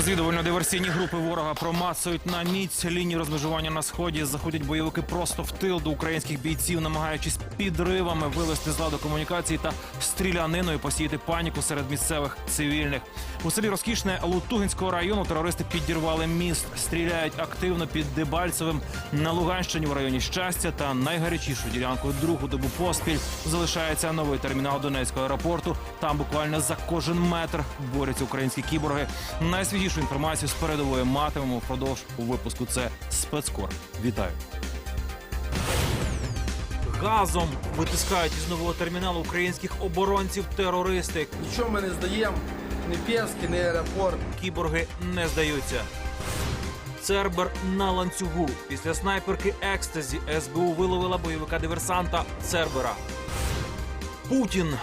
Розвідувально-диверсійні групи ворога промацують на міць лінії розмежування на сході. Заходять бойовики просто в тил до українських бійців, намагаючись підривами вивести з ладу комунікації та стріляниною посіяти паніку серед місцевих цивільних. У селі Розкішне Лутугинського району терористи підірвали міст, стріляють активно під Дебальцевим на Луганщині в районі щастя. Та найгарячішу ділянку другу добу поспіль залишається новий термінал Донецького аеропорту. Там буквально за кожен метр борються українські кіборги. Найсвіжішу інформацію з передової матимемо впродовж у випуску. Це спецкор. Вітаю. Газом витискають із нового терміналу українських оборонців терористи. Нічого ми не здаємо, ні Пєвський, ні аеропорт. Кіборги не здаються. Цербер на ланцюгу. Після снайперки екстазі СБУ виловила бойовика диверсанта Цербера. Путін.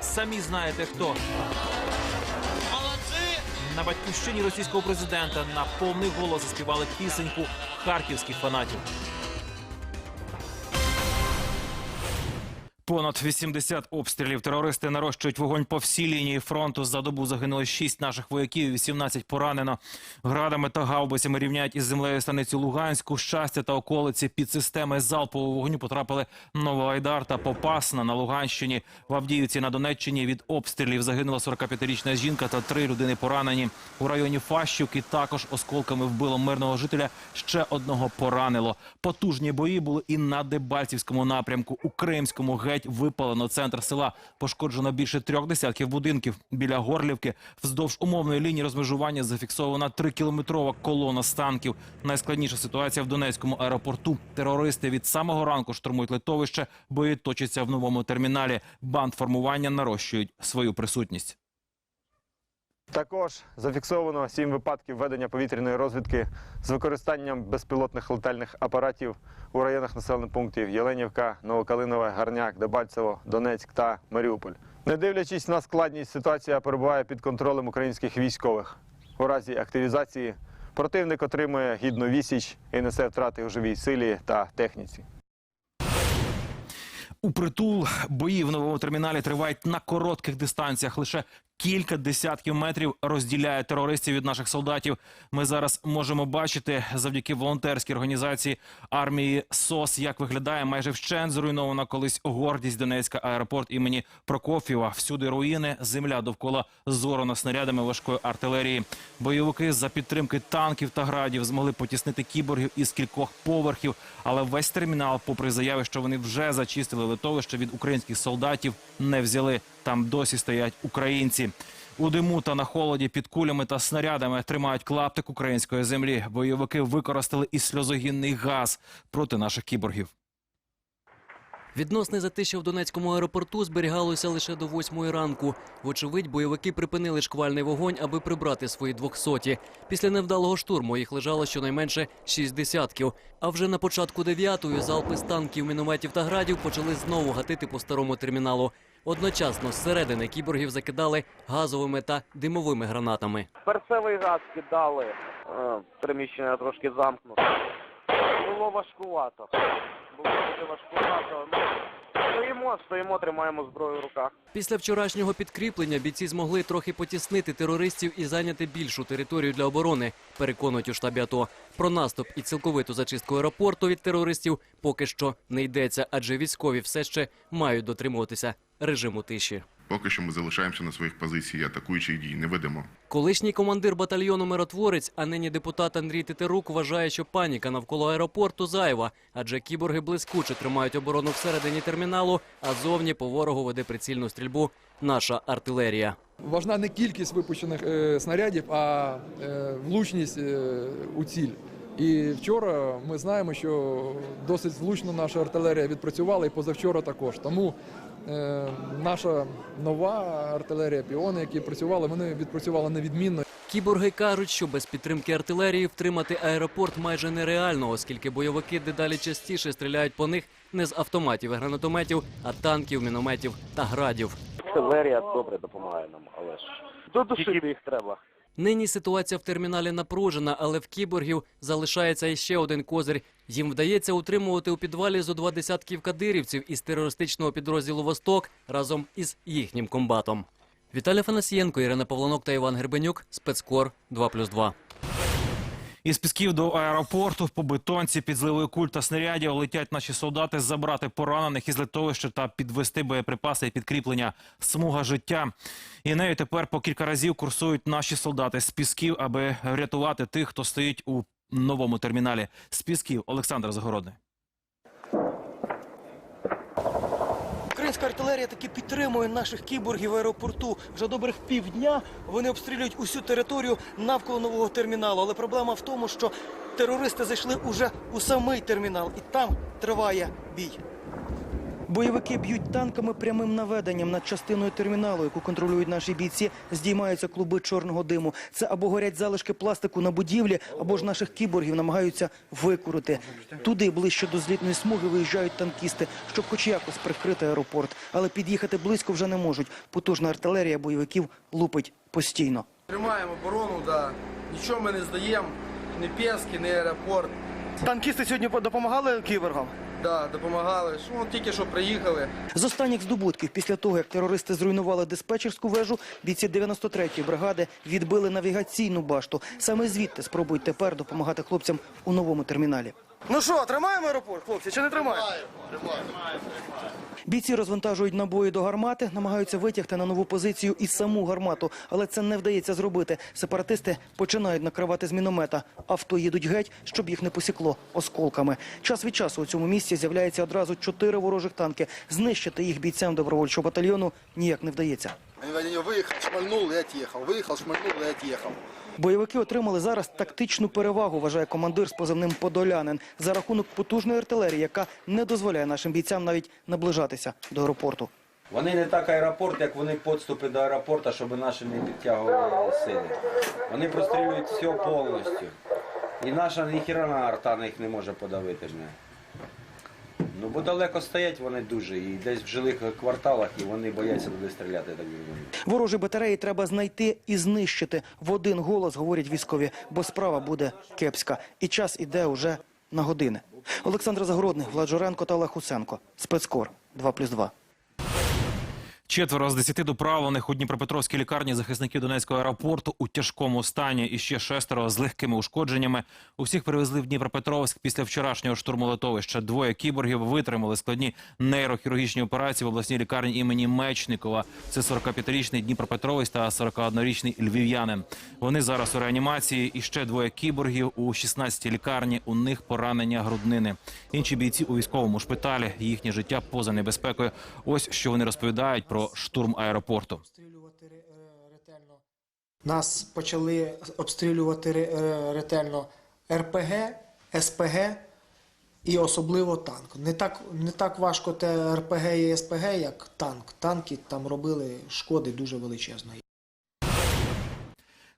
Самі знаєте хто. На батьківщині російського президента на повний голос заспівали пісеньку харківських фанатів. Понад 80 обстрілів терористи нарощують вогонь по всій лінії фронту. За добу загинули 6 наших вояків, 18 поранено. Градами та гаубицями рівняють із землею станицю Луганську, щастя та околиці. Під системи залпового вогню потрапили Новоайдар та Попасна на Луганщині. В Авдіївці на Донеччині від обстрілів загинула 45-річна жінка та три людини поранені. У районі Фащівки також осколками вбило мирного жителя. Ще одного поранило. Потужні бої були і на Дебальцівському напрямку. У Кримському геть випалено центр села. Пошкоджено більше трьох десятків будинків. Біля Горлівки вздовж умовної лінії розмежування зафіксована трикілометрова колона з танків. Найскладніша ситуація в Донецькому аеропорту. Терористи від самого ранку штурмують литовище. Бої точаться в новому терміналі. Банд формування нарощують свою присутність. Також зафіксовано сім випадків ведення повітряної розвідки з використанням безпілотних летальних апаратів у районах населених пунктів Єленівка, Новокалинове, Гарняк, Дебальцево, Донецьк та Маріуполь. Не дивлячись на складність, ситуація перебуває під контролем українських військових. У разі активізації противник отримує гідну відсіч і несе втрати у живій силі та техніці. У притул бої в новому терміналі тривають на коротких дистанціях. Лише кілька десятків метрів розділяє терористів від наших солдатів. Ми зараз можемо бачити завдяки волонтерській організації армії СОС, як виглядає майже вщент зруйнована колись гордість Донецька аеропорт імені Прокоф'єва. Всюди руїни, земля довкола зорона снарядами важкої артилерії. Бойовики за підтримки танків та градів змогли потіснити кіборгів із кількох поверхів. Але весь термінал, попри заяви, що вони вже зачистили литовище від українських солдатів, не взяли. Там досі стоять українці. У диму та на холоді під кулями та снарядами тримають клаптик української землі. Бойовики використали і сльозогінний газ проти наших кіборгів. Відносне затища в Донецькому аеропорту зберігалося лише до восьмої ранку. Вочевидь, бойовики припинили шквальний вогонь, аби прибрати свої двохсоті. Після невдалого штурму їх лежало щонайменше шість десятків. А вже на початку дев'ятої залпи з танків, мінометів та градів почали знову гатити по старому терміналу. Одночасно зсередини кіборгів закидали газовими та димовими гранатами. Перцевий газ кидали, е, приміщення трошки замкнуто. Було важкувато. Було дуже важкувато. Стоїмо, стоїмо, тримаємо зброю в руках. Після вчорашнього підкріплення бійці змогли трохи потіснити терористів і зайняти більшу територію для оборони. Переконують у штабі АТО. Про наступ і цілковиту зачистку аеропорту від терористів поки що не йдеться, адже військові все ще мають дотримуватися режиму тиші. Поки що ми залишаємося на своїх позиціях, атакуючих дій не ведемо. Колишній командир батальйону миротворець, а нині депутат Андрій Титерук вважає, що паніка навколо аеропорту зайва, адже кіборги блискуче тримають оборону всередині терміналу, а зовні по ворогу веде прицільну стрільбу наша артилерія. Важна не кількість випущених е, снарядів, а е, влучність е, у ціль. І вчора ми знаємо, що досить влучно наша артилерія відпрацювала, і позавчора також. Тому е, наша нова артилерія, піони, які працювали, вони відпрацювали невідмінно. Кіборги кажуть, що без підтримки артилерії втримати аеропорт майже нереально, оскільки бойовики дедалі частіше стріляють по них не з автоматів і гранатометів, а танків, мінометів та градів. Артилерія добре допомагає нам, але ж додушити їх треба. Нині ситуація в терміналі напружена, але в кіборгів залишається іще один козир. Їм вдається утримувати у підвалі зо два десятків кадирівців із терористичного підрозділу Восток разом із їхнім комбатом. Віталій Фанасієнко, Ірина Павлонок та Іван Гербенюк. Спецкор 2+,2. Із пісків до аеропорту по бетонці під зливою куль та снарядів летять наші солдати забрати поранених із литовища та підвести боєприпаси і підкріплення смуга життя. І нею тепер по кілька разів курсують наші солдати з пісків, аби врятувати тих, хто стоїть у новому терміналі. З пісків Олександр Загородний. Українська артилерія таки підтримує наших кіборгів в аеропорту. Вже добрих півдня вони обстрілюють усю територію навколо нового терміналу. Але проблема в тому, що терористи зайшли уже у самий термінал, і там триває бій. Бойовики б'ють танками прямим наведенням над частиною терміналу, яку контролюють наші бійці. Здіймаються клуби чорного диму. Це або горять залишки пластику на будівлі, або ж наших кіборгів намагаються викурити. Туди ближче до злітної смуги виїжджають танкісти, щоб хоч якось прикрити аеропорт. Але під'їхати близько вже не можуть. Потужна артилерія бойовиків лупить постійно. Тримаємо оборону, да. Нічого ми не здаємо. Ні Пєвський, ні аеропорт. Танкісти сьогодні допомагали кіборгам. Да, допомагали. Що, ну, тільки що приїхали. З останніх здобутків, після того, як терористи зруйнували диспетчерську вежу, бійці 93-ї бригади відбили навігаційну башту. Саме звідти спробують тепер допомагати хлопцям у новому терміналі. Ну що, тримаємо аеропорт, хлопці, чи не тримаємо? Бійці розвантажують набої до гармати, намагаються витягти на нову позицію і саму гармату, але це не вдається зробити. Сепаратисти починають накривати з міномета. Авто їдуть геть, щоб їх не посікло осколками. Час від часу у цьому місці з'являється одразу чотири ворожих танки. Знищити їх бійцям добровольчого батальйону ніяк не вдається. Они выехал, шмальнул и отъехал. Выехал, шмальнул и отъехал. Бойовики отримали зараз тактичну перевагу, вважає командир з позивним Подолянин, за рахунок потужної артилерії, яка не дозволяє нашим бійцям навіть наближатися до аеропорту. Вони не так аеропорт, як вони підступи до аеропорту, щоб наші не підтягували сили. Вони прострілюють все повністю. І наша ніхіра арта на їх не може подавити. Ну, бо далеко стоять вони дуже, і десь в жилих кварталах, і вони бояться туди стріляти, так. Ворожі батареї треба знайти і знищити. В один голос говорять військові, бо справа буде кепська. І час іде уже на години. Олександр Загородний, Влад Журенко та Олег Хусенко. Спецкор 2+,2. Четверо з десяти доправлених у Дніпропетровській лікарні захисників Донецького аеропорту у тяжкому стані і ще шестеро з легкими ушкодженнями. Усіх перевезли в Дніпропетровськ після вчорашнього штурму литовища. Двоє кіборгів витримали складні нейрохірургічні операції в обласній лікарні імені Мечникова. Це 45-річний Дніпропетровець та 41-річний львів'янин. Вони зараз у реанімації. І ще двоє кіборгів у 16-й лікарні. У них поранення груднини. Інші бійці у військовому шпиталі. Їхнє життя поза небезпекою. Ось що вони розповідають про штурм аеропорту. Нас почали обстрілювати е, ретельно РПГ, СПГ і особливо танк. Не так, не так важко те РПГ і СПГ, як танк. Танки там робили шкоди дуже величезної.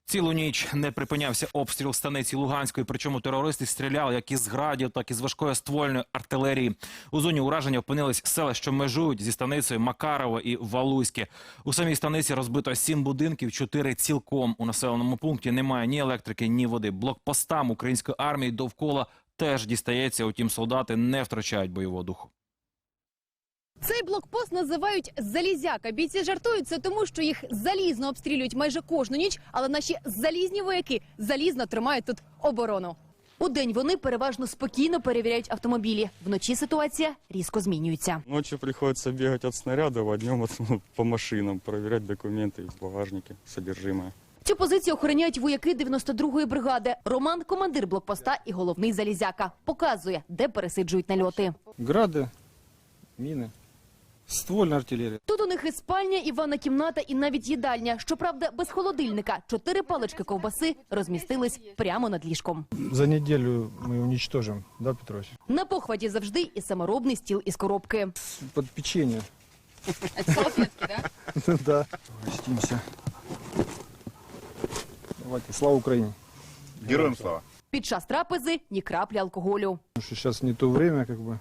Цілу ніч не припинявся обстріл станиці Луганської. Причому терористи стріляли як із градів, так і з важкої ствольної артилерії. У зоні ураження опинились села, що межують зі станицею Макарово і Валуське. У самій станиці розбито сім будинків, чотири цілком. У населеному пункті немає ні електрики, ні води. Блокпостам української армії довкола теж дістається. Утім, солдати не втрачають бойового духу. Цей блокпост називають залізяка. Бійці жартують це тому, що їх залізно обстрілюють майже кожну ніч, але наші залізні вояки залізно тримають тут оборону. У день вони переважно спокійно перевіряють автомобілі. Вночі ситуація різко змінюється. Ночью приходится бегать от снарядов, а днем от- по машинам, проверять документы в багажнике, содержимое. Цю позицію охороняють вояки 92-ї бригади. Роман, командир блокпоста і головний залізяка, показує, де пересиджують нальоти. Грады, мины, ствольная артиллерия. Тут у них і спальня, і ванна кімната, і навіть їдальня. Щоправда, без холодильника. Чотири палички ковбаси розмістились прямо над ліжком. За неделю мы уничтожим, да, Петрович? На похваті завжди і саморобний стіл із коробки. Под печенье. Це салфетки, да? Да. Гостимся. Давайте, слава Украине. Героям слава. Під час трапези ні краплі алкоголю. Потому что не то время, как бы.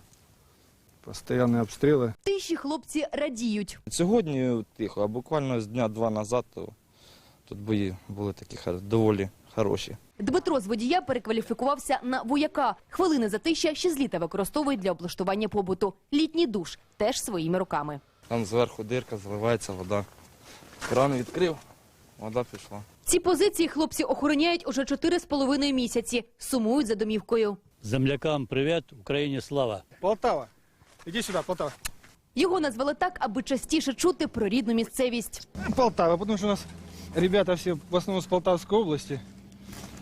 Постоянные обстрелы. Тиші хлопці радіють. Сьогодні тихо, а буквально з дня-два назад то, тут бої були такі доволі хороші. Дмитро з водія перекваліфікувався на вояка. Хвилини затища ще з літа використовують для облаштування побуту. Літній душ теж своїми руками. Там зверху дирка, заливається вода. Кран відкрив, вода пішла. Ці позиції хлопці охороняють уже чотири з половиною місяці. Сумують за домівкою. Землякам привіт, Україні слава. Полтава. Иди сюда, Полтава. Його назвали так, аби частіше чути про рідну місцевість. Полтава, потому что у нас ребята все в основном с Полтавской области.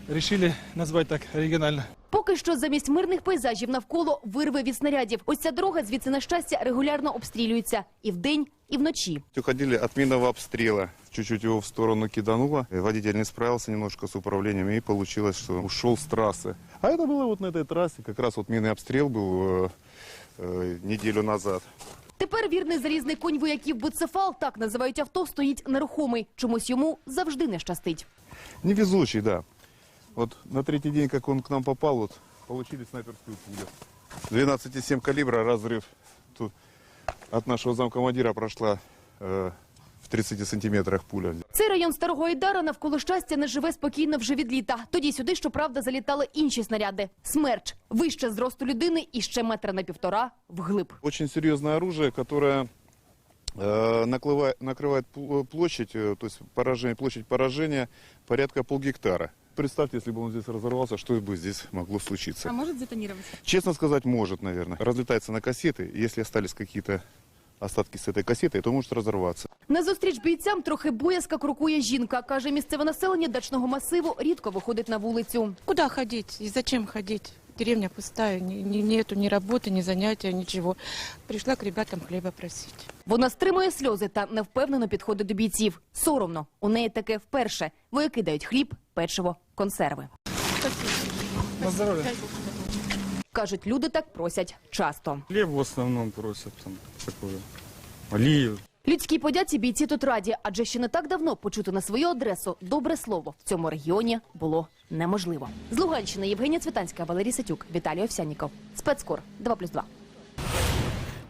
Решили назвать так оригинально. Поки що замість мирних пейзажів навколо вирви від снарядів. Ось ця дорога звідси на щастя регулярно обстрілюється і вдень, і вночі. Уходили от минного обстрела. Чуть-чуть его в сторону кидануло. Водитель не справился немножко с управлением и получилось, что ушел с трассы. А это было вот на этой трассе. Как раз вот минный обстрел был э, э, неделю назад. Тепер вірний залізний конь вояків Буцефал, так називають авто, стоїть нерухомий. Чомусь йому завжди не щастить. Невезучий, да. Вот на третий день, как он к нам попал, вот получили снайперскую пулю. 12,7 калибра, разрыв. Тут от нашего замкомандира прошла э, в 30 сантиметрах пуля. Цей район Старого Айдара навколо щастя не живе спокійно вже від літа. Тоді сюди, щоправда, залітали інші снаряди. Смерч вище зросту людини і ще метра на півтора вглиб. Очень серьезное оружие, которое э, наклыва- накрывает пл- площадь, э, то есть поражение, площадь поражения порядка полгектара. Представьте, если бы он здесь разорвался, что бы здесь могло случиться. может детонировать? Честно сказать, может, наверное. Разлетается на кассеты. Если остались какие-то остатки с этой кассеты, то может разорваться. Назустріч бійцям трохи боязка крокує жінка. Каже, місцеве населення дачного масиву рідко виходить на вулицю. Куда ходить и зачем ходить? Деревня пустая, ни- ни- нету ни работы, ни занятия, ничего. Пришла к ребятам хлеба просить. Вона стримує сльози та невпевнено підходить до бійців. Соромно. У неї таке вперше. Вояки дають хліб, печиво, консерви. На здоровье. Кажуть, люди так просять часто. Хлеб в основном просят там такое. Олію. Людській подяці бійці тут раді, адже ще не так давно почути на свою адресу добре слово в цьому регіоні було неможливо. З Луганщини Євгенія Цвітанська, Валерій Сатюк, Віталій Овсянніков. Спецкор 2+,2.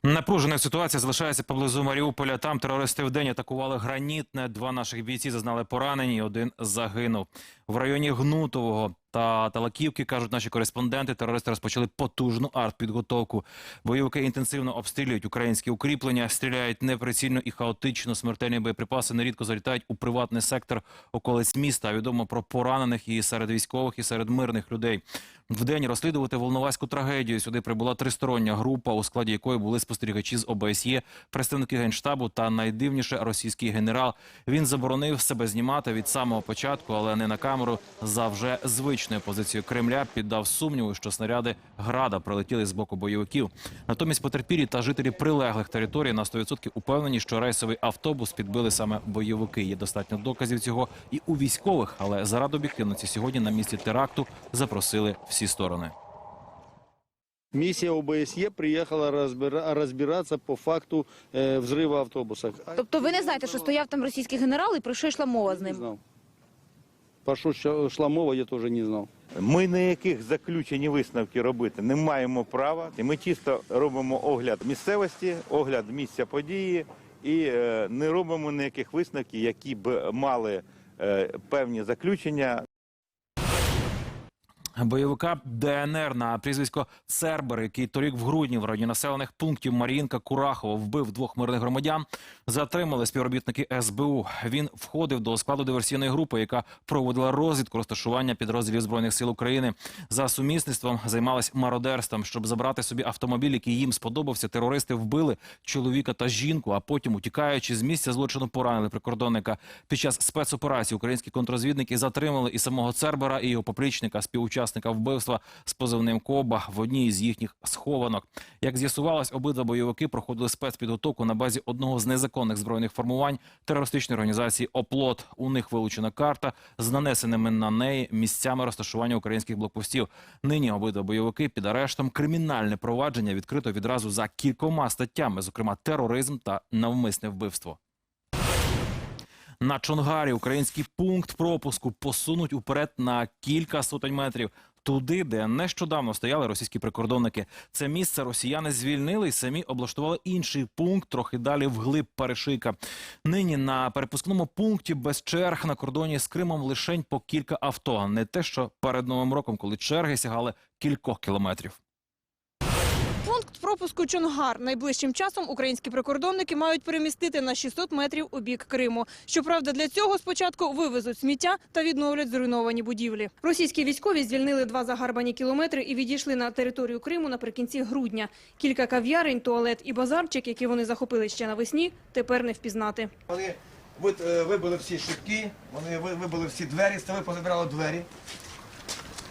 Напружена ситуація залишається поблизу Маріуполя. Там терористи вдень атакували гранітне. Два наших бійці зазнали поранені, і один загинув. В районі Гнутового та Талаківки, кажуть наші кореспонденти, терористи розпочали потужну артпідготовку. Бойовики інтенсивно обстрілюють українські укріплення, стріляють неприцільно і хаотично. Смертельні боєприпаси нерідко залітають у приватний сектор околиць міста. Відомо про поранених і серед військових, і серед мирних людей. Вдень розслідувати волноваську трагедію. Сюди прибула тристороння група, у складі якої були спостерігачі з ОБСЄ, представники генштабу та найдивніше російський генерал. Він заборонив себе знімати від самого початку, але не на камеру. За вже звичною позицією Кремля піддав сумніву, що снаряди града прилетіли з боку бойовиків. Натомість потерпілі та жителі прилеглих територій на 100% упевнені, що рейсовий автобус підбили саме бойовики. Є достатньо доказів цього і у військових, але заради об'єктивності сьогодні на місці теракту запросили всі сторони. Миссия ОБСЕ приехала разбира- разбираться по факту э, взрыва автобуса. Тобто ви не знаєте, що стояв там російський генерал і про що йшла мова з Не ним? знал. По що ща- шла мова, я теж не знав. Ми ніяких заключень і висновки робити не маємо права. Ми чисто робимо огляд місцевості, огляд місця події і е, не робимо ніяких висновків, які б мали е, певні заключення Бойовика ДНР на прізвисько Цербер, який торік в грудні в районі населених пунктів Мар'їнка Курахова вбив двох мирних громадян, затримали співробітники СБУ. Він входив до складу диверсійної групи, яка проводила розвідку розташування підрозділів збройних сил України. За сумісництвом займались мародерством, щоб забрати собі автомобіль, який їм сподобався. Терористи вбили чоловіка та жінку, а потім, утікаючи з місця злочину, поранили прикордонника. Під час спецоперації українські контрозвідники затримали і самого Цербера, і його поплічника, співучасника вбивства з позивним Коба в одній з їхніх схованок. Як з'ясувалось, обидва бойовики проходили спецпідготовку на базі одного з незаконних збройних формувань терористичної організації Оплот. У них вилучена карта з нанесеними на неї місцями розташування українських блокпостів. Нині обидва бойовики під арештом. Кримінальне провадження відкрито відразу за кількома статтями, зокрема тероризм та навмисне вбивство. На Чонгарі український пункт пропуску посунуть уперед на кілька сотень метрів. Туди, де нещодавно стояли російські прикордонники, це місце росіяни звільнили і самі облаштували інший пункт трохи далі вглиб перешийка. Нині на перепускному пункті без черг на кордоні з Кримом лишень по кілька авто. Не те, що перед новим роком, коли черги сягали кількох кілометрів. Пропуску Чонгар. Найближчим часом українські прикордонники мають перемістити на 600 метрів у бік Криму. Щоправда, для цього спочатку вивезуть сміття та відновлять зруйновані будівлі. Російські військові звільнили два загарбані кілометри і відійшли на територію Криму наприкінці грудня. Кілька кав'ярень, туалет і базарчик, які вони захопили ще навесні, тепер не впізнати. Вони е, вибили всі шибки, вони вибили всі двері, стали позабирали двері.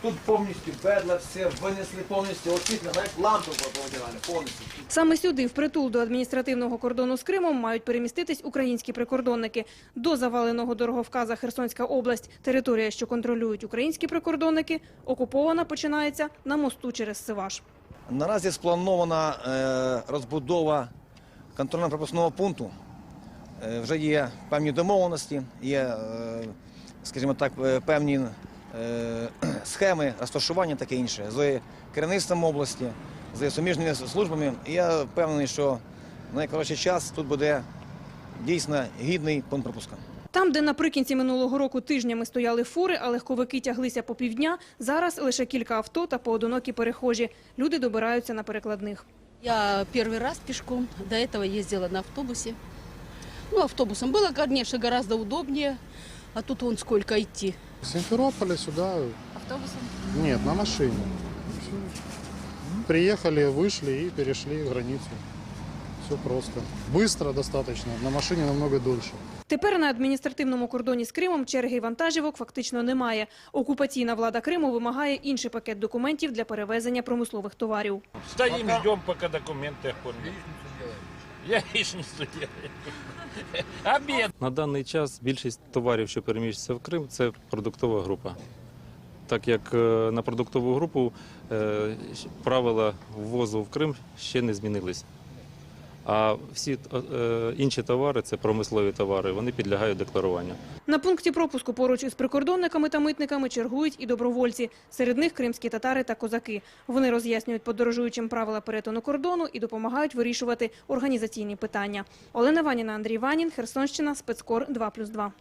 Тут повністю бедла, все винесли повністю освітлення, навіть лампи повидирали повністю. Саме сюди, впритул до адміністративного кордону з Кримом, мають переміститись українські прикордонники. До заваленого дороговказа Херсонська область, територія, що контролюють українські прикордонники, окупована починається на мосту через Сиваш. Наразі спланована е, розбудова контрольно-пропускного пункту. Е, вже є певні домовленості, є, е, скажімо так, певні схеми розташування таке інше з керівництвом області, з суміжними службами. І я впевнений, що в найкоротший час тут буде дійсно гідний пункт пропуска. Там, де наприкінці минулого року тижнями стояли фури, а легковики тяглися по півдня, зараз лише кілька авто та поодинокі перехожі. Люди добираються на перекладних. Я первый раз пешком, до этого ездила на автобусе. Ну, автобусом было, конечно, гораздо удобнее, а тут вон сколько идти. С Симферополя сюда, Автобусом? нет, на машине. Всё. Приехали, вышли и перешли границу. Все просто. Быстро достаточно, на машине намного дольше. Тепер на адміністративному кордоні з Кримом черги вантажівок фактично немає. Окупаційна влада Криму вимагає інший пакет документів для перевезення промислових товарів. Стоим, ждем, пока документы оформят. Я яичницу делаю. Обед. На даний час більшість товарів, що переміщуються в Крим, це продуктова група. Так як е, на продуктову групу е, правила ввозу в Крим ще не змінились. А всі е, інші товари, це промислові товари, вони підлягають декларуванню. На пункті пропуску поруч із прикордонниками та митниками чергують і добровольці. Серед них кримські татари та козаки. Вони роз'яснюють подорожуючим правила перетину кордону і допомагають вирішувати організаційні питання. Олена Ваніна, Андрій Ванін, Херсонщина, спецкор 2+,2.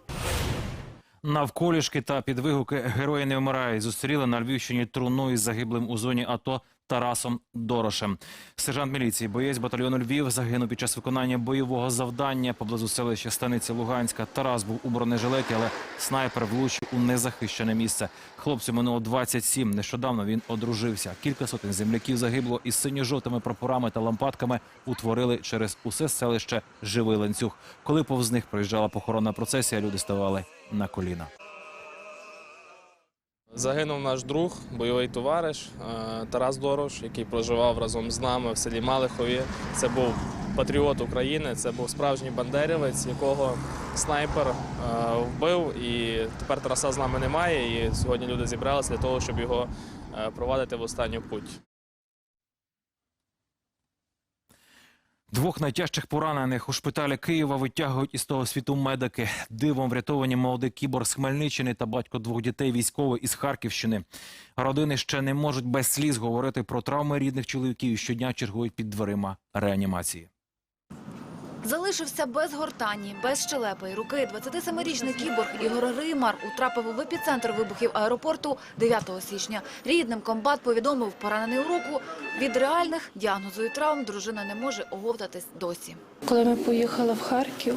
Навколішки та під вигуки герої не вмирають. Зустріли на Львівщині труну із загиблим у зоні АТО Тарасом Дорошем. Сержант міліції, боєць батальйону Львів, загинув під час виконання бойового завдання поблизу селища станиці Луганська. Тарас був у бронежилеті, але снайпер влучив у незахищене місце. Хлопцю минуло 27. Нещодавно він одружився. Кілька сотень земляків загибло із синьо-жовтими прапорами та лампадками утворили через усе селище живий ланцюг. Коли повз них проїжджала похоронна процесія, люди ставали на коліна. Загинув наш друг, бойовий товариш е, Тарас Дорош, який проживав разом з нами в селі Малихові. Це був патріот України, це був справжній бандерівець, якого снайпер е, вбив. І тепер Тараса з нами немає. І сьогодні люди зібралися для того, щоб його е, провадити в останню путь. Двох найтяжчих поранених у шпиталі Києва витягують із того світу медики. Дивом врятовані молодий кіборг з Хмельниччини та батько двох дітей військовий із Харківщини. Родини ще не можуть без сліз говорити про травми рідних чоловіків і щодня чергують під дверима реанімації. Залишився без гортані, без щелепи й руки. 27-річний кіборг Ігор Римар утрапив в епіцентр вибухів аеропорту 9 січня. Рідним комбат повідомив поранений у руку. Від реальних діагнозу і травм дружина не може оговтатись досі. Коли ми поїхали в Харків,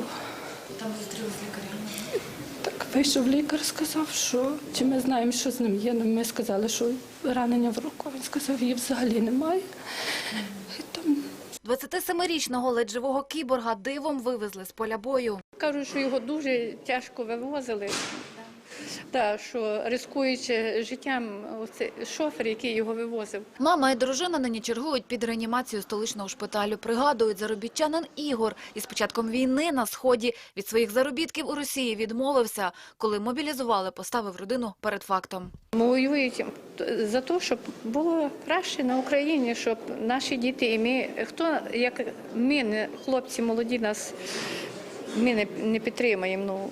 Там зустрілися з лікарем. так вийшов лікар, сказав, що чи ми знаємо, що з ним є. Ну, Ми сказали, що ранення в руку. Він сказав, її взагалі немає. 27-річного ледь живого кіборга дивом вивезли з поля бою. Кажуть, що його дуже тяжко вивозили. Так, що ризикуючи життям, оцей шофер, який його вивозив. Мама і дружина нині чергують під реанімацію столичного шпиталю. Пригадують, заробітчанин Ігор із початком війни на сході від своїх заробітків у Росії відмовився. Коли мобілізували, поставив родину перед фактом. Воюють за те, щоб було краще на Україні, щоб наші діти і ми, хто як ми, хлопці молоді, нас ми не підтримаємо ну,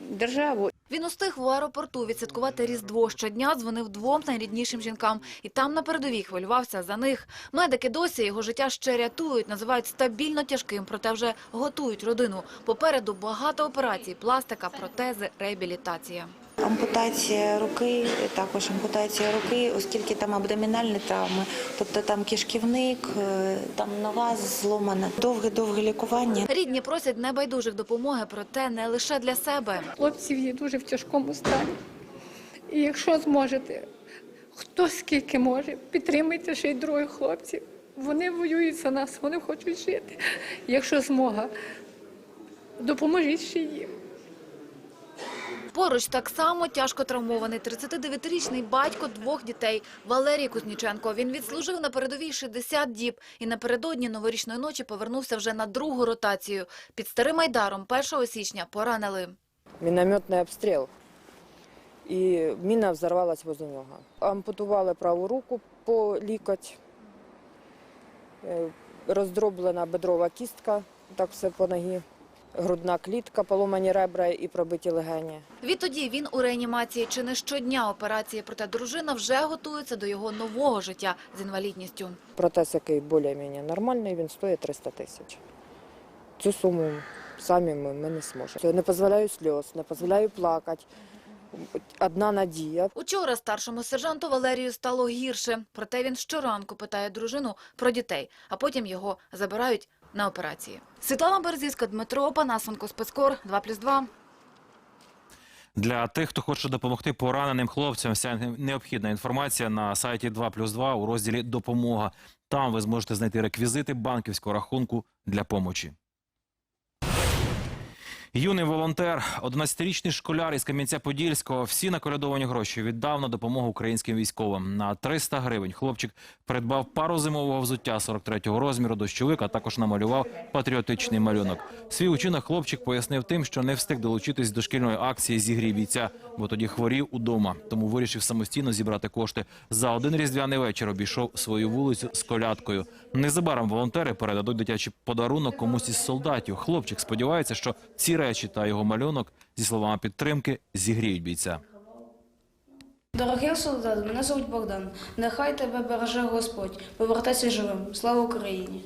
державу. Він устиг в аеропорту відсвяткувати Різдво. Щодня дзвонив двом найріднішим жінкам. І там на передовій хвилювався за них. Медики досі його життя ще рятують, називають стабільно тяжким, проте вже готують родину. Попереду багато операцій, пластика, протези, реабілітація. Ампутація руки, також ампутація руки, оскільки там абдомінальні травми, тобто там кишківник, е, там нога зломана. Довге-довге лікування. Рідні просять небайдужих допомоги, проте не лише для себе. Хлопців є дуже в тяжкому стані. І якщо зможете, хто скільки може, підтримайте ще й других хлопців. Вони воюють за нас, вони хочуть жити. Якщо змога, допоможіть ще їм. Поруч так само тяжко травмований 39-річний батько двох дітей Валерій Кузніченко. Він відслужив на передовій 60 діб і напередодні новорічної ночі повернувся вже на другу ротацію. Під Старим Айдаром 1 січня поранили. Мінометний обстріл. І міна взорвалась возле нього. Ампутували праву руку по лікоть. Е, Роздроблена бедрова кістка, так все по ногі. Грудна клітка, поломані ребра і пробиті легені. Відтоді він у реанімації чи не щодня операції, проте дружина вже готується до його нового життя з інвалідністю. Протез, який більш-менш нормальний, він стоїть 300 тисяч. Цю суму самі ми, ми не зможемо. Не дозволяю сльоз, не дозволяю плакати. Одна надія. Учора старшому сержанту Валерію стало гірше, проте він щоранку питає дружину про дітей, а потім його забирають на операції. Світлана Берзіська, Дмитро Панасенко, спецкор 2+,2. Для тих, хто хоче допомогти пораненим хлопцям, вся необхідна інформація на сайті 2+,2 у розділі «Допомога». Там ви зможете знайти реквізити банківського рахунку для помочі. Юний волонтер, 11-річний школяр із Кам'янця-Подільського, всі наколядовані гроші віддав на допомогу українським військовим. На 300 гривень хлопчик придбав пару зимового взуття 43-го розміру, дощовик, а також намалював патріотичний малюнок. Свій учинок хлопчик пояснив тим, що не встиг долучитись до шкільної акції «Зігрій бійця», бо тоді хворів удома. Тому вирішив самостійно зібрати кошти. За один різдвяний вечір обійшов свою вулицю з колядкою. Незабаром волонтери передадуть дитячий подарунок комусь із солдатів. Хлопчик сподівається, що ці речі та його малюнок зі словами підтримки зігріють бійця. Дорогий солдат, мене звуть Богдан. Нехай тебе береже Господь. Повертайся живим. Слава Україні!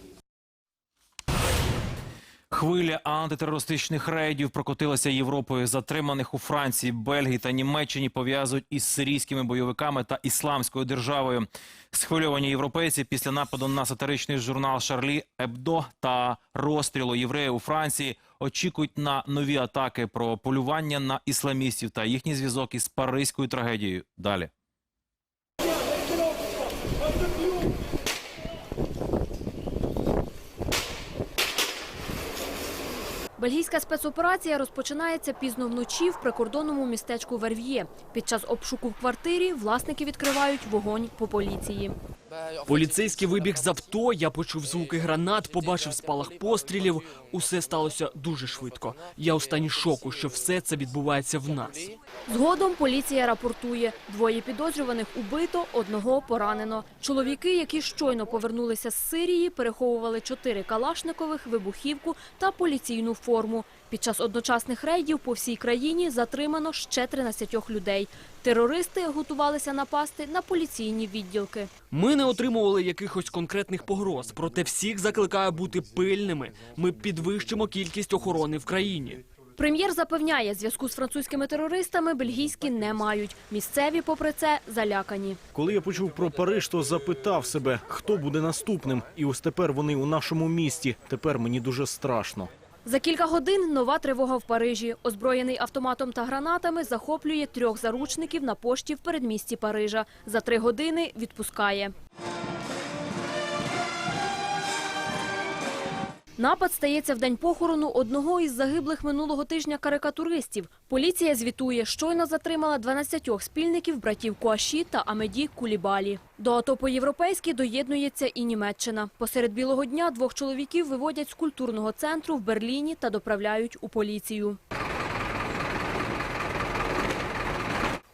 Хвиля антитерористичних рейдів прокотилася Європою. Затриманих у Франції, Бельгії та Німеччині пов'язують із сирійськими бойовиками та ісламською державою. Схвильовані європейці після нападу на сатиричний журнал Шарлі Ебдо та розстрілу євреїв у Франції очікують на нові атаки про полювання на ісламістів та їхній зв'язок із паризькою трагедією. Далі. Бельгійська спецоперація розпочинається пізно вночі в прикордонному містечку Верв'є. Під час обшуку в квартирі власники відкривають вогонь по поліції. Поліцейський вибіг з авто, я почув звуки гранат, побачив спалах пострілів. Усе сталося дуже швидко. Я у стані шоку, що все це відбувається в нас. Згодом поліція рапортує. Двоє підозрюваних убито, одного поранено. Чоловіки, які щойно повернулися з Сирії, переховували чотири калашникових, вибухівку та поліційну форму. Під час одночасних рейдів по всій країні затримано ще 13 людей. Терористи готувалися напасти на поліційні відділки. Ми не отримували якихось конкретних погроз, проте всіх закликаю бути пильними. Ми підвищимо кількість охорони в країні. Прем'єр запевняє, зв'язку з французькими терористами бельгійські не мають. Місцеві, попри це, залякані. Коли я почув про Париж, то запитав себе, хто буде наступним. І ось тепер вони у нашому місті. Тепер мені дуже страшно. За кілька годин нова тривога в Парижі. Озброєний автоматом та гранатами захоплює трьох заручників на пошті в передмісті Парижа. За три години відпускає. Напад стається в день похорону одного із загиблих минулого тижня карикатуристів. Поліція звітує, щойно затримала 12 спільників братів Куаші та Амеді Кулібалі. До АТО по-європейськи доєднується і Німеччина. Посеред білого дня двох чоловіків виводять з культурного центру в Берліні та доправляють у поліцію.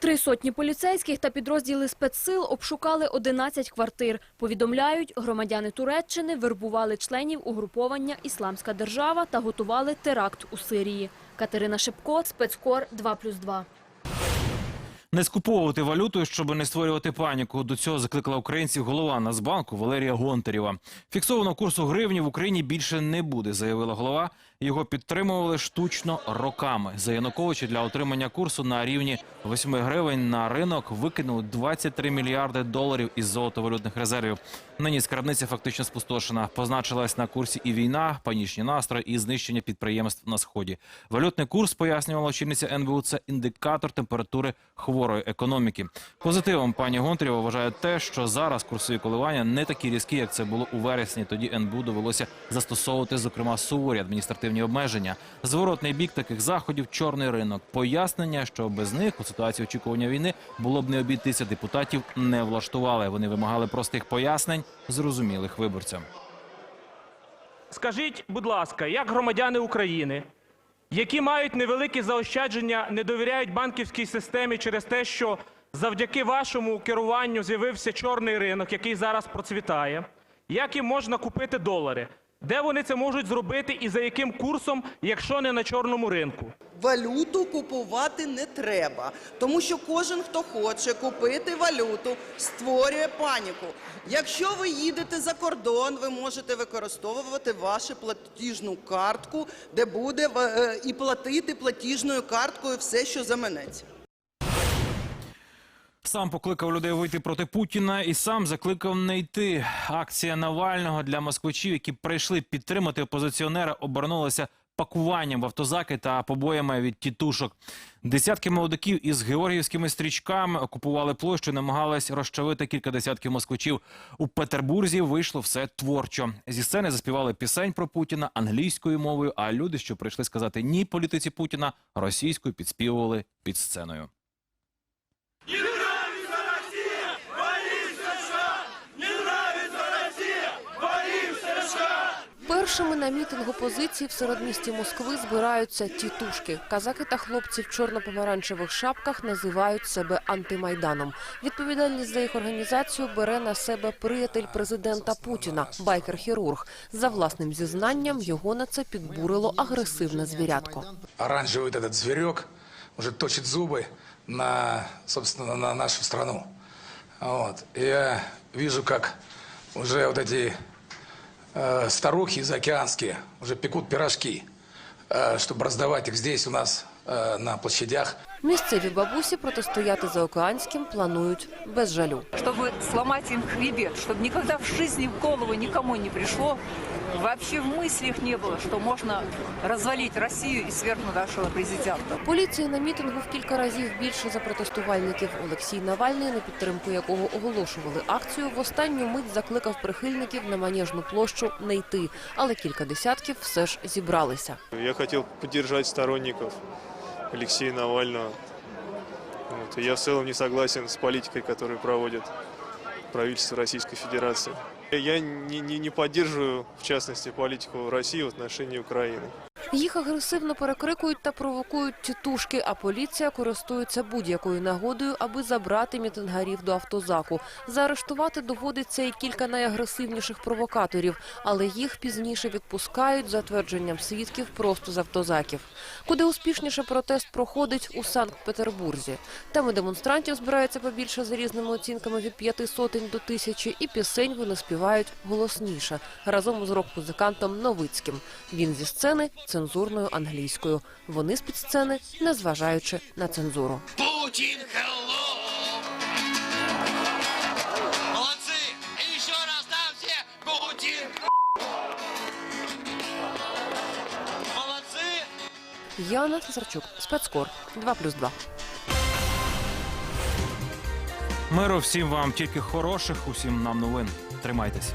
Три сотні поліцейських та підрозділи спецсил обшукали 11 квартир. Повідомляють, громадяни Туреччини вербували членів угруповання «Ісламська держава» та готували теракт у Сирії. Катерина Шепко, спецкор 2+,2. Не скуповувати валюту, щоб не створювати паніку. До цього закликала українців голова Нацбанку Валерія Гонтарєва. Фіксованого курсу гривні в Україні більше не буде, заявила голова. Його підтримували штучно роками. За Януковича для отримання курсу на рівні 8 гривень на ринок викинули 23 мільярди доларів із золотовалютних резервів. Нині скарбниця фактично спустошена. Позначилась на курсі і війна, панічні настрої і знищення підприємств на сході. Валютний курс пояснювала очільниця НБУ. Це індикатор температури хворої економіки. Позитивом пані Гонтарєва вважає те, що зараз курсові коливання не такі різкі, як це було у вересні. Тоді НБУ довелося застосовувати, зокрема, суворі адміністративні обмеження. Зворотний бік таких заходів чорний ринок. Пояснення, що без них у ситуації очікування війни було б не обійтися депутатів, не влаштували. Вони вимагали простих пояснень, зрозумілих виборцям. Скажіть, будь ласка, як громадяни України, які мають невеликі заощадження, не довіряють банківській системі через те, що завдяки вашому керуванню з'явився чорний ринок, який зараз процвітає, як їм можна купити долари? Де вони це можуть зробити і за яким курсом, якщо не на чорному ринку? Валюту купувати не треба, тому що кожен, хто хоче купити валюту, створює паніку. Якщо ви їдете за кордон, ви можете використовувати вашу платіжну картку, де буде е, і платити платіжною карткою все, що заманеться. Сам покликав людей вийти проти Путіна і сам закликав не йти. Акція Навального для москвичів, які прийшли підтримати опозиціонера, обернулася пакуванням в автозаки та побоями від тітушок. Десятки молодиків із георгіївськими стрічками окупували площу, намагались розчавити кілька десятків москвичів. У Петербурзі вийшло все творчо. Зі сцени заспівали пісень про Путіна англійською мовою. А люди, що прийшли сказати ні політиці Путіна, російською підспівували під сценою. Першими на мітинг опозиції в середмісті Москви збираються тітушки. Казаки та хлопці в чорно-помаранчевих шапках називають себе антимайданом. Відповідальність за їх організацію бере на себе приятель президента Путіна, байкер-хірург. За власним зізнанням його на це підбурило агресивне звірятко. оранжевый вот этот зверек уже точит зубы на, собственно, на нашу страну. Вот. И я вижу, как уже вот эти э, старухи заокеанские уже пекут пирожки, э, чтобы раздавать их здесь у нас э, на площадях. Місцеві бабусі протистояти за океанським планують без жалю. чтобы сломать им хребет, чтобы никогда в жизни в голову никому не пришло, вообще в мыслях не было, что можно развалить Россию и свергнуть нашего президента. Поліції на мітингу в кілька разів більше за протестувальників. Олексій Навальний, на підтримку якого оголошували акцію, в останню мить закликав прихильників на Манежну площу не йти, але кілька десятків все ж зібралися. Я хотел поддержать сторонников Алексея Навального. Вот. Я в целом не согласен с политикой, которую проводит правительство Российской Федерации. Я не, не, не поддерживаю, в частности, политику России в отношении Украины. Їх агресивно перекрикують та провокують тітушки, а поліція користується будь-якою нагодою, аби забрати мітингарів до автозаку. Заарештувати доводиться і кілька найагресивніших провокаторів, але їх пізніше відпускають за твердженням свідків просто з автозаків. Куди успішніше протест проходить у Санкт-Петербурзі. Там і демонстрантів збирається побільше за різними оцінками від п'яти сотень до тисячі, і пісень вони співають голосніше разом з рок-музикантом Новицьким. Він зі сцени цензурною англійською. Вони з під сцени, незважаючи на цензуру. Путин, hello! Молодцы! И еще раз там все Путин! Молодцы! Яна Цесарчук, спецкор 2+,2. Миру всім вам, тільки хороших, усім нам новин. Тримайтесь.